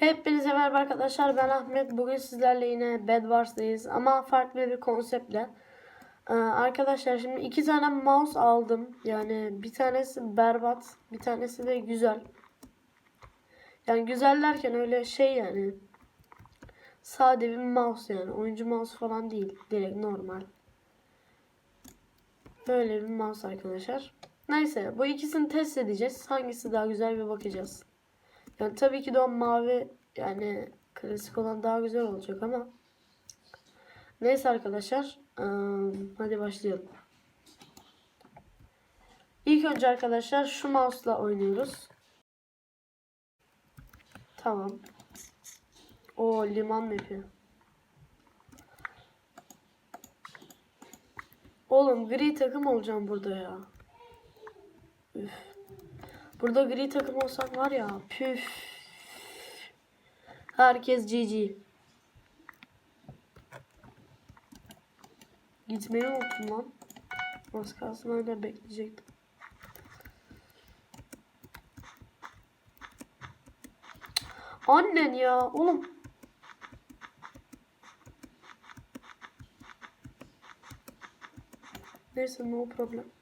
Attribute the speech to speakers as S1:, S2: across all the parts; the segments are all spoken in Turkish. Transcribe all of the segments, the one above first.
S1: Hepinize merhaba arkadaşlar ben Ahmet. Bugün sizlerle yine Bed Wars'tayız ama farklı bir konseptle. Ee, arkadaşlar şimdi iki tane mouse aldım. Yani bir tanesi berbat, bir tanesi de güzel. Yani güzel derken öyle şey yani. Sade bir mouse yani. Oyuncu mouse falan değil. Direkt normal. Böyle bir mouse arkadaşlar. Neyse bu ikisini test edeceğiz. Hangisi daha güzel bir bakacağız. Yani tabii ki de o mavi yani klasik olan daha güzel olacak ama neyse arkadaşlar ıı, hadi başlayalım. İlk önce arkadaşlar şu mouse'la oynuyoruz. Tamam. O liman map'i. Oğlum gri takım olacağım burada ya. Üf. Burada gri takım olsak var ya püf. Herkes GG. Gitmeyi unuttum lan. Az kalsın öyle bekleyecektim. Annen ya oğlum. Neyse no problem.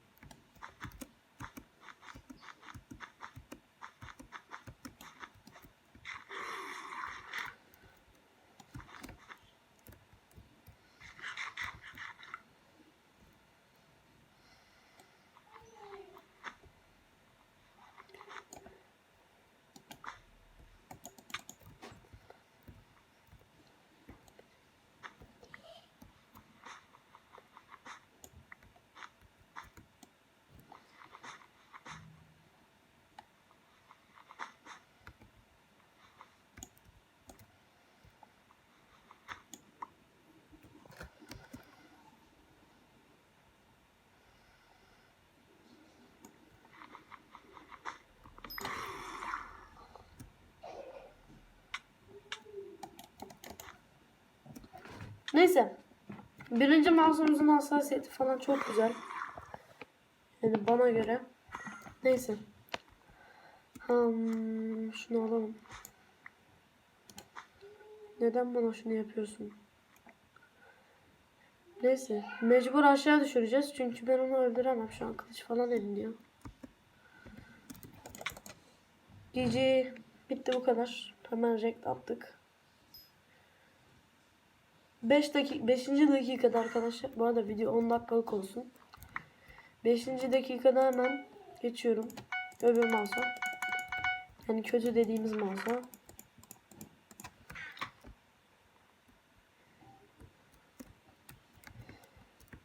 S1: Neyse. Birinci mouse'umuzun hassasiyeti falan çok güzel. Yani bana göre. Neyse. Hmm, şunu alalım. Neden bana şunu yapıyorsun? Neyse. Mecbur aşağı düşüreceğiz. Çünkü ben onu öldüremem. Şu an kılıç falan eliniyor. GG. Bitti bu kadar. Hemen rekt attık. 5 dakika 5. dakikada arkadaşlar bu arada video 10 dakikalık olsun. 5. dakikada hemen geçiyorum öbür mouse'a. Yani kötü dediğimiz mouse'a.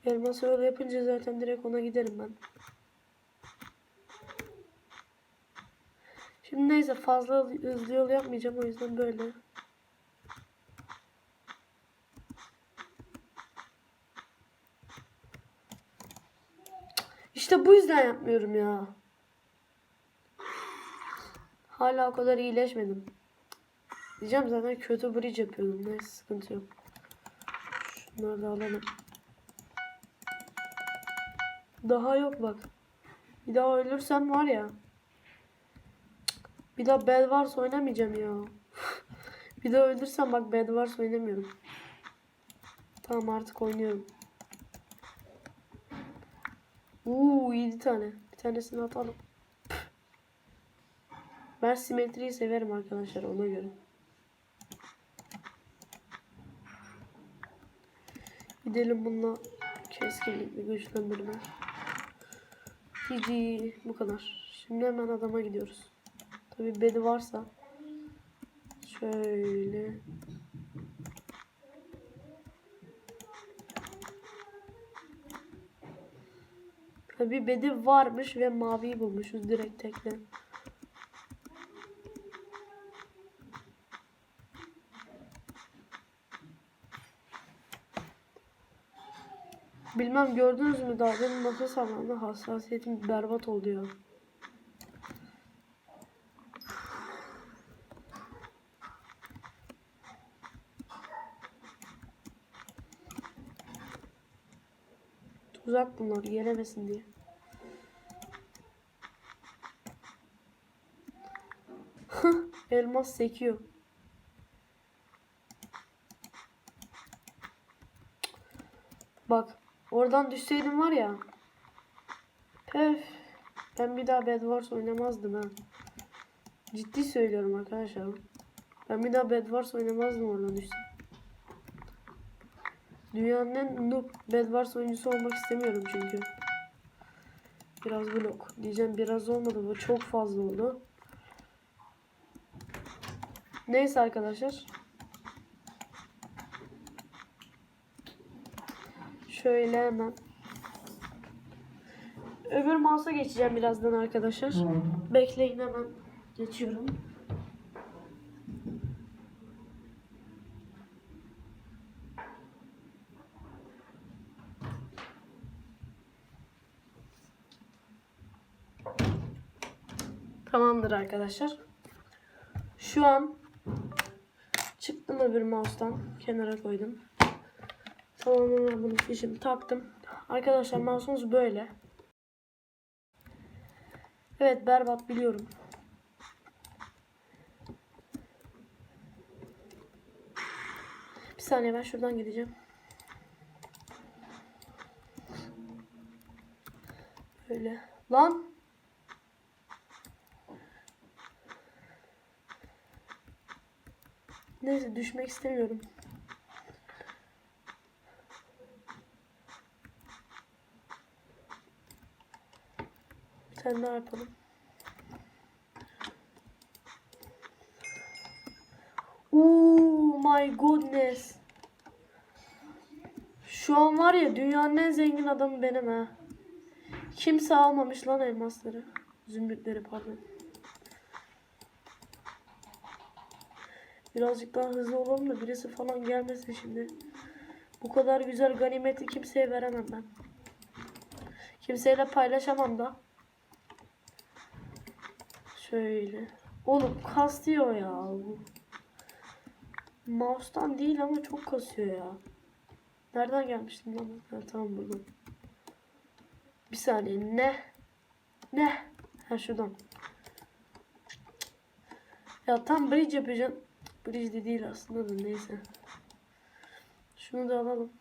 S1: Elması öyle yapınca zaten direkt ona giderim ben. Şimdi neyse fazla hızlı yol yapmayacağım o yüzden böyle. İşte bu yüzden yapmıyorum ya. Hala o kadar iyileşmedim. Diyeceğim zaten kötü bridge yapıyordum. Neyse sıkıntı yok. Şunları da alalım. Daha yok bak. Bir daha ölürsem var ya. Bir daha Bed Wars oynamayacağım ya. bir daha ölürsem bak Bed Wars oynamıyorum. Tamam artık oynuyorum. Uuu 7 tane. Bir tanesini atalım. Ben simetriyi severim arkadaşlar ona göre. Gidelim bununla keskinlikli güçlendirme. GG bu kadar. Şimdi hemen adama gidiyoruz. Tabi bedi varsa. Şöyle. Bir bedi varmış ve maviyi bulmuşuz direkt tekle. Bilmem gördünüz mü daha benim nefes almamda hassasiyetim berbat oldu ya. Tuzak bunlar gelemesin diye. Elmas sekiyor. Bak oradan düşseydim var ya. Pef. Ben bir daha Bed Wars oynamazdım ha. Ciddi söylüyorum arkadaşlar. Ben bir daha Bed Wars oynamazdım oradan düşsem. Dünyanın en noob Bed Wars oyuncusu olmak istemiyorum çünkü. Biraz blok. Diyeceğim biraz olmadı bu çok fazla oldu. Neyse arkadaşlar. Şöyle hemen. Öbür mouse'a geçeceğim birazdan arkadaşlar. Bekleyin hemen. Geçiyorum. Tamamdır arkadaşlar. Şu an öbür mouse'tan. Kenara koydum. Tamamen bunu fişimi taktım. Arkadaşlar mouse'umuz böyle. Evet berbat biliyorum. Bir saniye ben şuradan gideceğim. Böyle. Lan. Neyse düşmek istemiyorum. Bir tane daha yapalım. Oh my goodness. Şu an var ya dünyanın en zengin adamı benim ha. Kimse almamış lan elmasları. Zümrütleri pardon. Birazcık daha hızlı olalım da birisi falan gelmesin şimdi. Bu kadar güzel ganimeti kimseye veremem ben. Kimseyle paylaşamam da. Şöyle. Oğlum kasıyor ya. bu. Mouse'tan değil ama çok kasıyor ya. Nereden gelmiştim lan? Ha, tamam buradan. Bir saniye. Ne? Ne? Ha şuradan. Ya tam bridge yapacağım. Bridge de değil aslında da neyse. Şunu da alalım.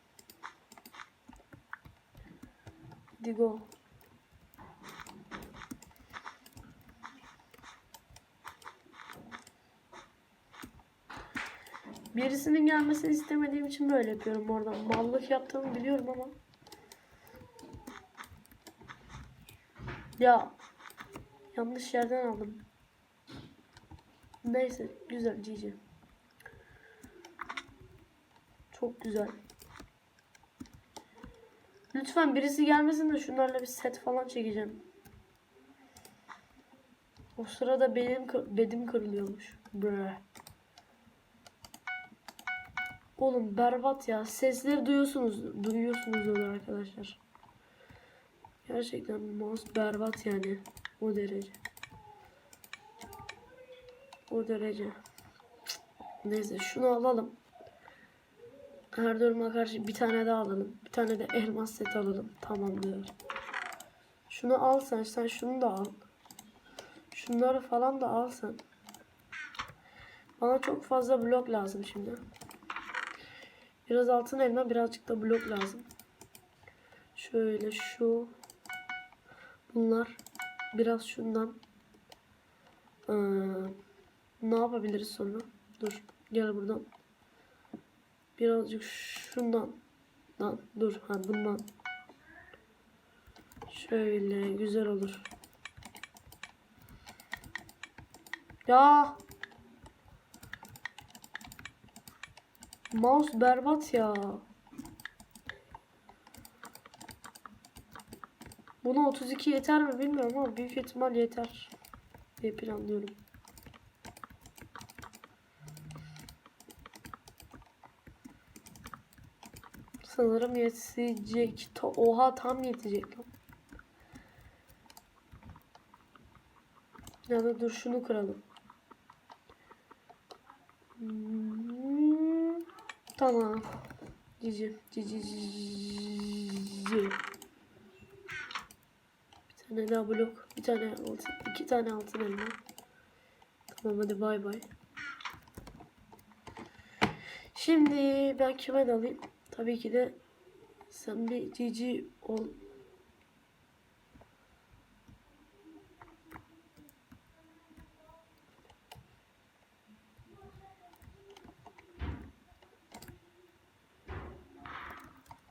S1: Hadi go. Birisinin gelmesini istemediğim için böyle yapıyorum oradan. Mallık yaptığımı biliyorum ama. Ya. Yanlış yerden aldım. Neyse güzel cici. Çok güzel. Lütfen birisi gelmesin de şunlarla bir set falan çekeceğim. O sırada benim bedim kırılıyormuş. Bre. Oğlum berbat ya. Sesleri duyuyorsunuz. Duyuyorsunuz arkadaşlar. Gerçekten mouse berbat yani. O derece. O derece. Neyse şunu alalım. Her duruma karşı bir tane daha alalım. Bir tane de elmas set alalım. Tamamdır. Şunu al sen. Şunu da al. Şunları falan da al sen. Bana çok fazla blok lazım şimdi. Biraz altın elma birazcık da blok lazım. Şöyle şu. Bunlar. Biraz şundan. Ee, ne yapabiliriz sonra? Dur. Gel buradan. Birazcık şundan. Lan dur. Ha bundan. Şöyle güzel olur. Ya. Mouse berbat ya. Buna 32 yeter mi bilmiyorum ama büyük ihtimal yeter diye planlıyorum. Sanırım yetecek. Oha tam yetecek. Ya da dur şunu kıralım. Hmm, Tamam. Cici. Cici. Cici. Bir tane daha blok. Bir tane altın. iki tane altın elma. Tamam hadi bay bay. Şimdi ben kime dalayım? Tabii ki de Sen bir cici ol.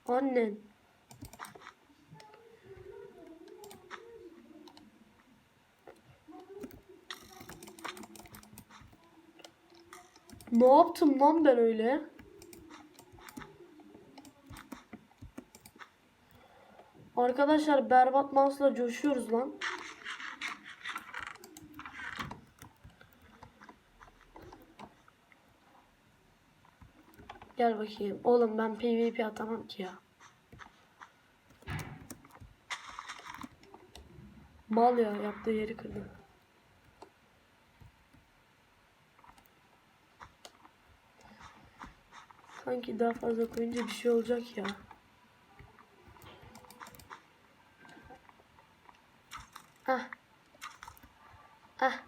S1: Annen. Ne yaptım lan ben öyle? Arkadaşlar berbat mouse'la coşuyoruz lan. Gel bakayım. Oğlum ben PvP atamam ki ya. Mal ya yaptığı yeri kırdı. Sanki daha fazla koyunca bir şey olacak ya. Ah.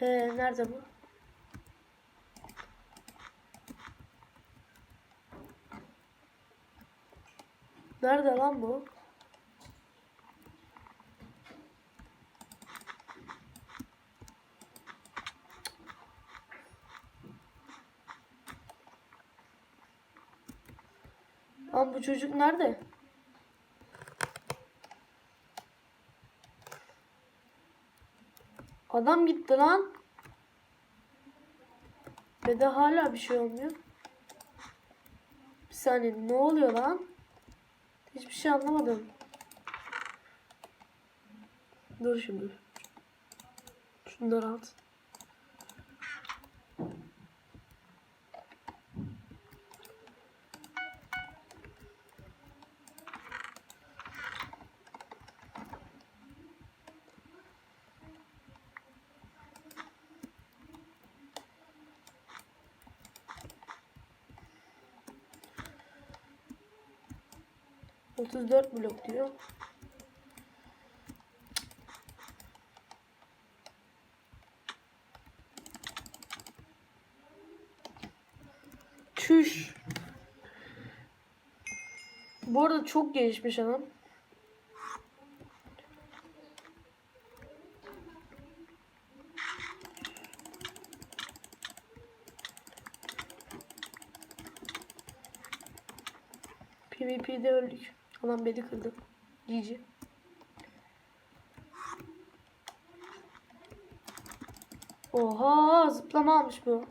S1: Ee, nerede bu? Nerede lan bu? Lan bu çocuk nerede? Adam gitti lan. Ve de hala bir şey olmuyor. Bir saniye ne oluyor lan? Hiçbir şey anlamadım. Dur şimdi. Şunları at. Otuz dört blok diyor. Çüş. Bu arada çok gelişmiş adam. PvP'de öldük. Adam beni kırdı. GG. Oha zıplama almış bu.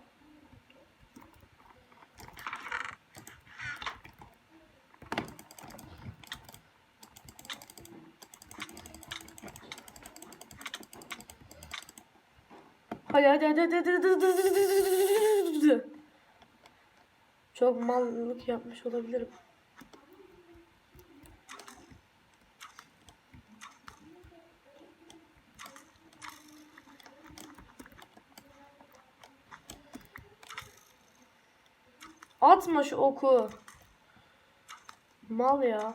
S1: Hadi hadi hadi hadi hadi hadi hadi hadi hadi hadi. Çok mallık yapmış olabilirim. Atma şu oku. Mal ya.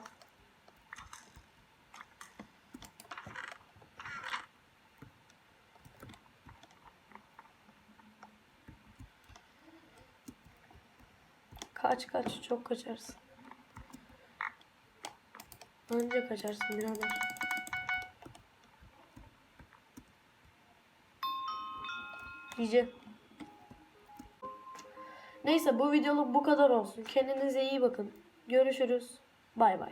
S1: Kaç kaç çok kaçarsın. Önce kaçarsın birader. Diyeceğim. Neyse bu videoluk bu kadar olsun. Kendinize iyi bakın. Görüşürüz. Bay bay.